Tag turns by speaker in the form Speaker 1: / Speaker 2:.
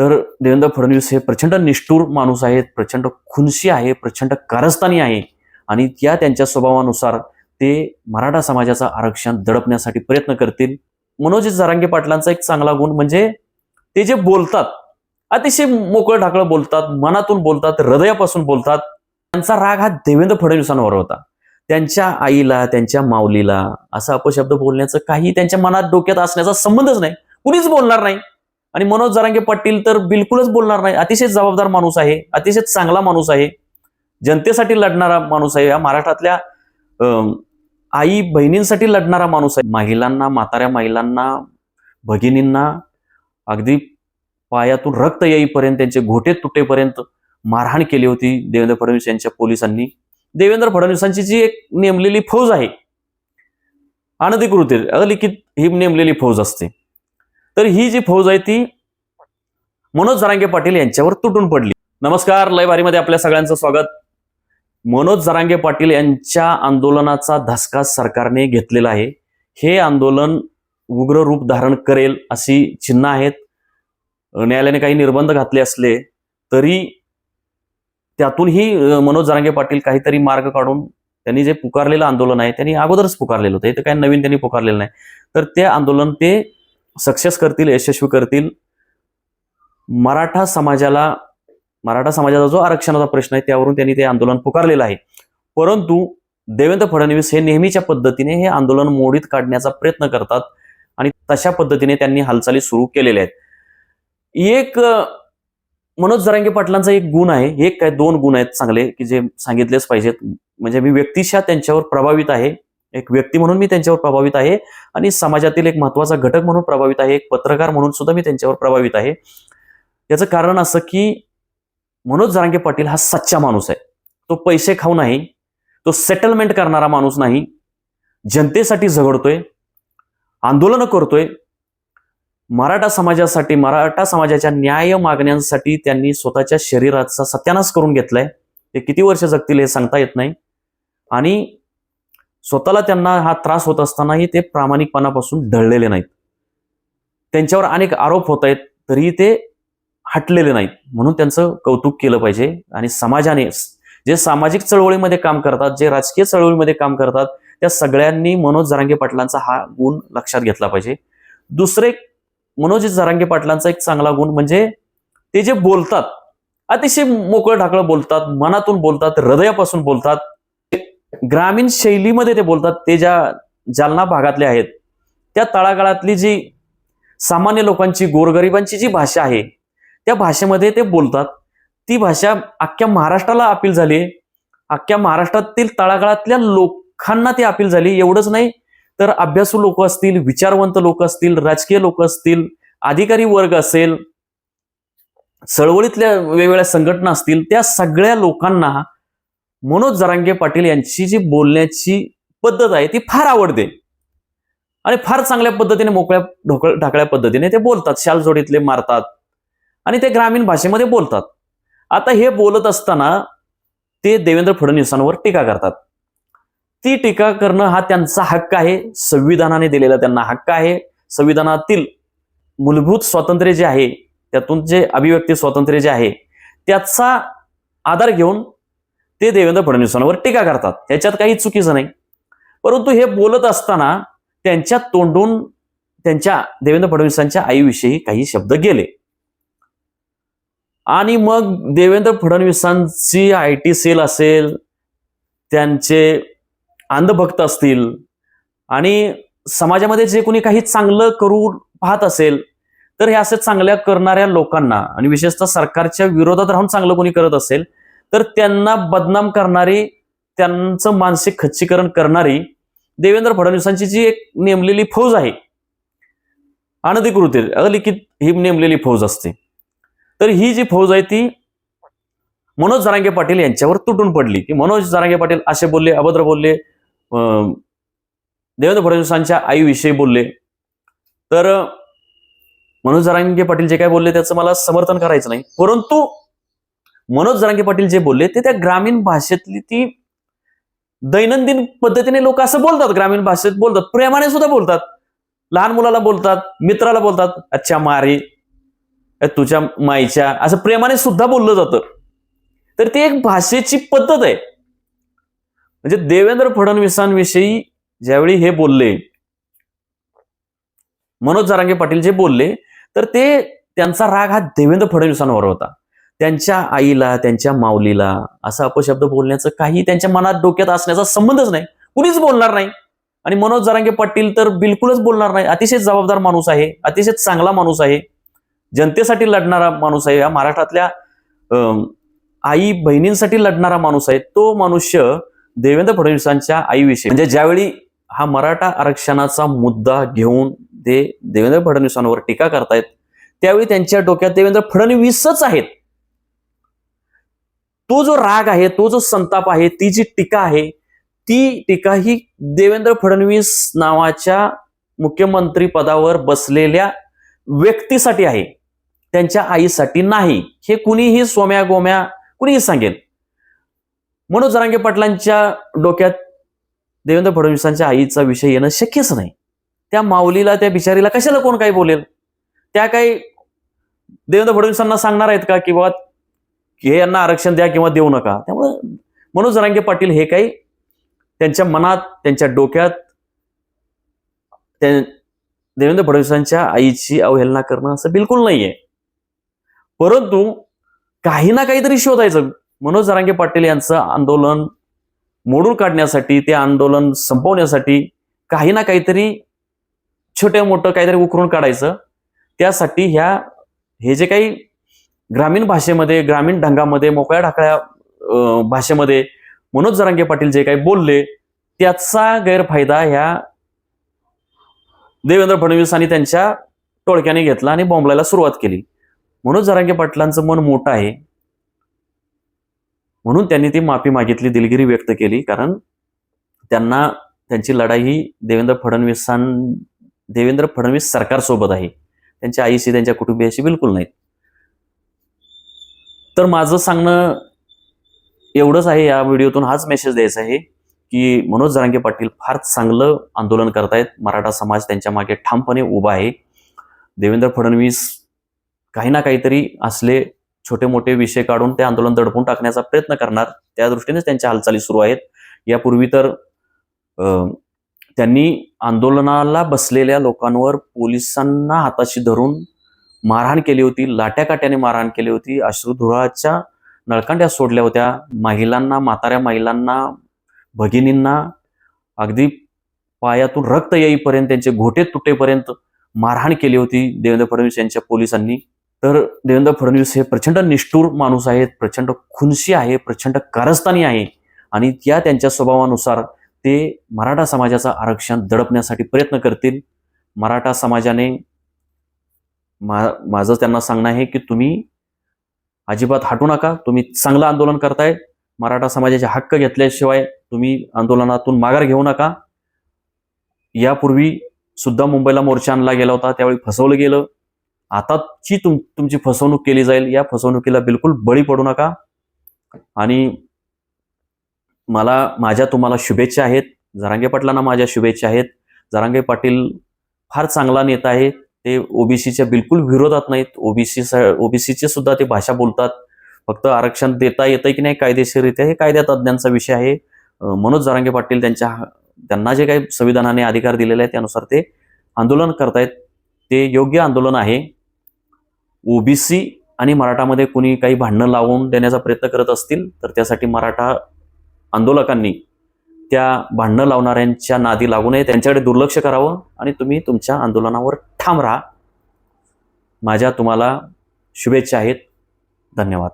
Speaker 1: तर देवेंद्र फडणवीस हे प्रचंड निष्ठूर माणूस आहेत प्रचंड खुनशी आहे प्रचंड कारस्थानी आहे आणि त्या त्यांच्या स्वभावानुसार ते मराठा समाजाचं आरक्षण दडपण्यासाठी प्रयत्न करतील. मनोज जरांगे पाटलांचा एक चांगला गुण म्हणजे ते जे बोलतात अतिशय मोकळं ढाकळं बोलतात मनातून बोलतात हृदयापासून बोलतात त्यांचा राग हा देवेंद्र फडणवीसांवर होता. त्यांच्या आईला त्यांच्या माऊलीला असा अपशब्द बोलण्याचं काही त्यांच्या मनात डोक्यात असण्याचा संबंधच नाही. कुणीच बोलणार नाही. आणि मनोज जरांगे पाटील तर बिलकुलच बोलणार नाही. अतिशय जबाबदार माणूस आहे. अतिशय चांगला माणूस आहे. जनतेसाठी लढणारा माणूस आहे. या महाराष्ट्रातल्या अं, आई बहिणींसाठी लढणारा माणूस आहे. महिलांना म्हाताऱ्या महिलांना भगिनींना अगदी पायातून रक्त येईपर्यंत त्यांचे घोटे तुटेपर्यंत मारहाण केली होती देवेंद्र फडणवीस यांच्या पोलिसांनी. देवेंद्र फडणवीसांची जी एक नेमलेली फौज आहे अनधिकृत अलिखित ही नेमलेली फौज असते. तर ही जी फौज आहे ती मनोज जरांगे पाटील यांच्यावर तुटून पडली. नमस्कार लयबारीमध्ये आपल्या सगळ्यांचं स्वागत. मनोज जरांगे पाटील यांच्या आंदोलनाचा धसका सरकारने घेतलेला आहे. हे आंदोलन उग्र रूप धारण करेल अशी चिन्ह आहेत. न्यायालयाने काही निर्बंध घातले असले तरी त्यातूनही मनोज जरांगे पाटील काहीतरी मार्ग काढून त्यांनी जे पुकारलेलं आंदोलन आहे त्यांनी अगोदरच पुकारलेलं होतं. इथं काही नवीन त्यांनी पुकारलेलं नाही. तर ते आंदोलन ते सक्सेस करतील यशस्वी करतील. मराठा समाजाला मराठा समाजाचा जो आरक्षणाचा प्रश्न आहे त्यावरून त्यांनी ते आंदोलन पुकारलेलं आहे. परंतु देवेंद्र फडणवीस हे नेहमीच्या पद्धतीने हे आंदोलन मोडीत काढण्याचा प्रयत्न करतात आणि तशा पद्धतीने त्यांनी हालचाली सुरू केलेल्या आहेत. एक मनोज जरांगे पाटलांचा एक गुण आहे एक काय दोन गुण आहेत चांगले की जे सांगितलेच पाहिजेत. म्हणजे मी व्यक्तिशः त्यांच्यावर प्रभावित आहे. एक व्यक्ती म्हणून मी त्यांच्यावर प्रभावित आहे आणि समाजातील एक महत्त्वाचा घटक म्हणून प्रभावित आहे एक पत्रकार म्हणून सुद्धा मी त्यांच्यावर प्रभावित आहे. याचं कारण असं की मनोज जारांगे पाटील हा सच्चा माणूस आहे. तो पैसे खाऊ नाही तो सेटलमेंट करणारा माणूस नाही जनतेसाठी झगडतोय आंदोलनं करतोय. मराठा समाजासाठी मराठा समाजाच्या न्याय मागण्यांसाठी त्यांनी स्वतःच्या शरीराचा सत्यानाश करून घेतलाय. ते किती वर्ष जगतील हे सांगता येत नाही. आणि स्वतःला त्यांना हा त्रास होत असतानाही ते प्रामाणिकपणापासून ढळलेले नाहीत. त्यांच्यावर अनेक आरोप होत आहेत तरीही ते हटलेले नाहीत. म्हणून त्यांचं कौतुक केलं पाहिजे आणि समाजाने जे सामाजिक चळवळीमध्ये काम करतात जे राजकीय चळवळीमध्ये काम करतात त्या सगळ्यांनी मनोज जरांगे पाटलांचा हा गुण लक्षात घेतला पाहिजे. दुसरे मनोज जरांगे पाटलांचा एक चांगला गुण म्हणजे ते जे बोलतात अतिशय मोकळं ढाकळं बोलतात मनातून बोलतात हृदयापासून बोलतात ग्रामीण शैलीमध्ये ते बोलतात ते ज्या जालना भागातले आहेत त्या तळागाळातली जी सामान्य लोकांची गोरगरिबांची जी भाषा आहे त्या भाषेमध्ये ते बोलतात. ती भाषा अख्ख्या महाराष्ट्राला अपील झाली अख्ख्या महाराष्ट्रातील तळागाळातल्या लोकांना ती अपील झाली. एवढंच नाही तर अभ्यासू लोक असतील विचारवंत लोक असतील राजकीय लोक असतील अधिकारी वर्ग असेल चळवळीतल्या वेगवेगळ्या संघटना असतील त्या सगळ्या लोकांना मनोज जरांगे पाटील यांची जी बोलण्याची पद्धत आहे ती फार आवडते. आणि फार चांगल्या पद्धतीने मोकळ्या ढोकळ ढाकळ्या पद्धतीने ते बोलतात शाल जोडीतले मारतात. आणि ते ग्रामीण भाषेमध्ये बोलतात. आता हे बोलत असताना ते देवेंद्र फडणवीसांवर टीका करतात. ती टीका करणं हा त्यांचा हक्क आहे संविधानाने दिलेला त्यांना हक्क आहे. संविधानातील मूलभूत स्वातंत्र्य जे आहे त्यातून जे अभिव्यक्ती स्वातंत्र्य जे आहे त्याचा आधार घेऊन ते देवेंद्र फडणवीसांवर टीका करतात. त्याच्यात काही चुकीचं नाही. परंतु हे बोलत असताना त्यांच्या तोंडून त्यांच्या देवेंद्र फडणवीसांच्या आईविषयी काही शब्द गेले. आणि मग देवेंद्र फडणवीसांची आय टी सेल असेल त्यांचे अंधभक्त असतील आणि समाजामध्ये जे कोणी काही चांगलं करू पाहत असेल तर हे असे चांगल्या करणाऱ्या लोकांना आणि विशेषतः सरकारच्या विरोधात राहून चांगलं कोणी करत असेल तर त्यांना बदनाम करणारी त्यांचं मानसिक खच्चीकरण करणारी देवेंद्र फडणवीसांची जी एक नेमलेली फौज आहे अनधिकृत अलिखित ही नेमलेली फौज असते. तर ही जी फौज आहे ती मनोज जरांगे पाटील यांच्यावर तुटून पडली. की मनोज जरांगे पाटील असे बोलले अभद्र बोलले अं, देवेंद्र फडणवीसांच्या आईविषयी बोलले. तर मनोज जरांगे पाटील जे काय बोलले त्याचं मला समर्थन करायचं नाही. परंतु मनोज जरांगे पाटील जे बोलले ते त्या ग्रामीण भाषेतली ती दैनंदिन पद्धतीने लोक असं बोलतात ग्रामीण भाषेत बोलतात. प्रेमाने सुद्धा बोलतात. लहान मुलाला बोलतात मित्राला बोलतात अच्छा मारे तुझ्या माईच्या असं प्रेमाने सुद्धा बोललं जातं. तर ती एक भाषेची पद्धत आहे. म्हणजे देवेंद्र फडणवीसांविषयी ज्यावेळी हे बोलले मनोज जरांगे पाटील जे बोलले तर ते त्यांचा राग हा देवेंद्र फडणवीसांवर होता. त्यांच्या आईला त्यांच्या माऊलीला असा अपशब्द बोलण्याचं काही त्यांच्या मनात डोक्यात असण्याचा संबंधच नाही. कुणीच बोलणार नाही. आणि मनोज जरांगे पाटील तर बिलकुलच बोलणार नाही. अतिशय जबाबदार माणूस आहे. अतिशय चांगला माणूस आहे. जनतेसाठी लढणारा माणूस आहे. या महाराष्ट्रातल्या अं, आई बहिणींसाठी लढणारा माणूस आहे. तो मनुष्य देवेंद्र फडणवीसांच्या आईविषयी. म्हणजे ज्यावेळी हा मराठा आरक्षणाचा मुद्दा घेऊन ते देवेंद्र फडणवीसांवर टीका करतायत त्यावेळी त्यांच्या डोक्यात देवेंद्र फडणवीसच आहेत. तो जो राग आहे तो जो संताप आहे ती जी टीका आहे ती टीका ही देवेंद्र फडणवीस नावाच्या मुख्यमंत्री पदावर बसलेल्या व्यक्तीसाठी आहे. त्यांच्या आईसाठी नाही. हे कुणीही सोम्या गोम्या कुणीही सांगेल मनोज जरांगे पाटलांच्या डोक्यात देवेंद्र फडणवीसांच्या आईचा विषय येणं शक्यच नाही. त्या माऊलीला त्या बिचारीला कशाला कोण काही बोलेल? त्या काही देवेंद्र फडणवीसांना सांगणार आहेत का की बाबा हे यांना आरक्षण द्या किंवा देऊ नका. त्यामुळे मनोज रांगे पाटील हे काही त्यांच्या मनात त्यांच्या डोक्यात देवेंद्र फडणवीसांच्या आईची अवहेलना करणं असं बिलकुल नाहीये. परंतु काही ना काहीतरी शोधायचं. मनोज जरांगे पाटील यांचं आंदोलन मोडून काढण्यासाठी ते आंदोलन संपवण्यासाठी काही ना काहीतरी छोटे मोठं काहीतरी उकरून काढायचं. त्यासाठी ह्या हे जे काही ग्रामीण भाषेमध्ये ग्रामीण ढंगामध्ये मोकळ्या ढाकळ्या भाषेमध्ये मनोज जरांगे पाटील जे काही बोलले त्याचा गैरफायदा ह्या देवेंद्र फडणवीस आणि त्यांच्या टोळक्याने घेतला आणि बॉम्बलायला सुरुवात केली. मनोज जरांगे पाटलांचं मन मोठं आहे. म्हणून त्यांनी ती माफी मागितली दिलगिरी व्यक्त केली कारण त्यांना त्यांची लढाई ही देवेंद्र फडणवीसां देवेंद्र फडणवीस सरकारसोबत आहे. त्यांच्या आईशी त्यांच्या कुटुंबियाशी बिलकुल नाही तर माझं सांगणं एवढंच आहे या व्हिडिओतून हाच मेसेज द्यायचा आहे की मनोज जरांगे पाटील फार चांगलं आंदोलन करतायत. मराठा समाज त्यांच्या मागे ठामपणे उभा आहे. देवेंद्र फडणवीस काही ना काहीतरी असले छोटे मोठे विषय काढून ते आंदोलन दडपून टाकण्याचा प्रयत्न करणार त्या दृष्टीनेच त्यांच्या हालचाली सुरू आहेत. यापूर्वी तर त्यांनी आंदोलनाला बसलेल्या लोकांवर पोलिसांना हाताशी धरून मारहाण केली होती लाट्या काट्याने मारहाण केली होती. अश्रुधुराच्या नळकांड्या सोडल्या होत्या. महिलांना म्हाताऱ्या महिलांना भगिनींना अगदी पायातून रक्त येईपर्यंत त्यांचे घोटे तुटेपर्यंत मारहाण केली होती देवेंद्र फडणवीस यांच्या पोलिसांनी. तर देवेंद्र फडणवीस हे प्रचंड निष्ठूर माणूस आहेत प्रचंड खुनशी आहे प्रचंड कारस्थानी आहे. आणि त्या त्यांच्या स्वभावानुसार ते मराठा समाजाचं आरक्षण दडपण्यासाठी प्रयत्न करतील. मराठा समाजाने मा माझं त्यांना सांगणं आहे की तुम्ही अजिबात हटू नका. तुम्ही चांगलं आंदोलन करताय. मराठा समाजाचे हक्क घेतल्याशिवाय तुम्ही आंदोलनातून माघार घेऊ नका. यापूर्वी सुद्धा मुंबईला मोर्चा आणला गेला होता. त्यावेळी फसवलं गेलं. आताची तुम तुमची फसवणूक केली जाईल. या फसवणुकीला बिलकुल बळी पडू नका. आणि मला माझ्या तुम्हाला शुभेच्छा आहेत. जरांगे पाटलांना माझ्या शुभेच्छा आहेत. जरांगे पाटील फार चांगला नेता आहे. ते ओबीसीच्या बिलकुल विरोधात नाहीत. ओबीसी ओबीसीचे सुद्धा ते भाषा बोलतात. फक्त आरक्षण देता येतं की नाही कायदेशीररित्या हे कायद्या तज्ज्ञांचा विषय आहे. मनोज जरांगे पाटील त्यांच्या त्यांना जे काही संविधानाने अधिकार दिलेले आहेत त्यानुसार ते आंदोलन करतायत. ते योग्य आंदोलन आहे. ओबीसी आणि मराठामध्ये कुणी काही भांडणं लावून देण्याचा प्रयत्न करत असतील तर त्यासाठी मराठा आंदोलकांनी त्या भांडणं लावणाऱ्यांच्या नादी लागू नये. त्यांच्याकडे दुर्लक्ष करावं आणि तुम्ही तुमच्या आंदोलनावर ठाम राहा. माझ्या तुम्हाला शुभेच्छा आहेत. धन्यवाद.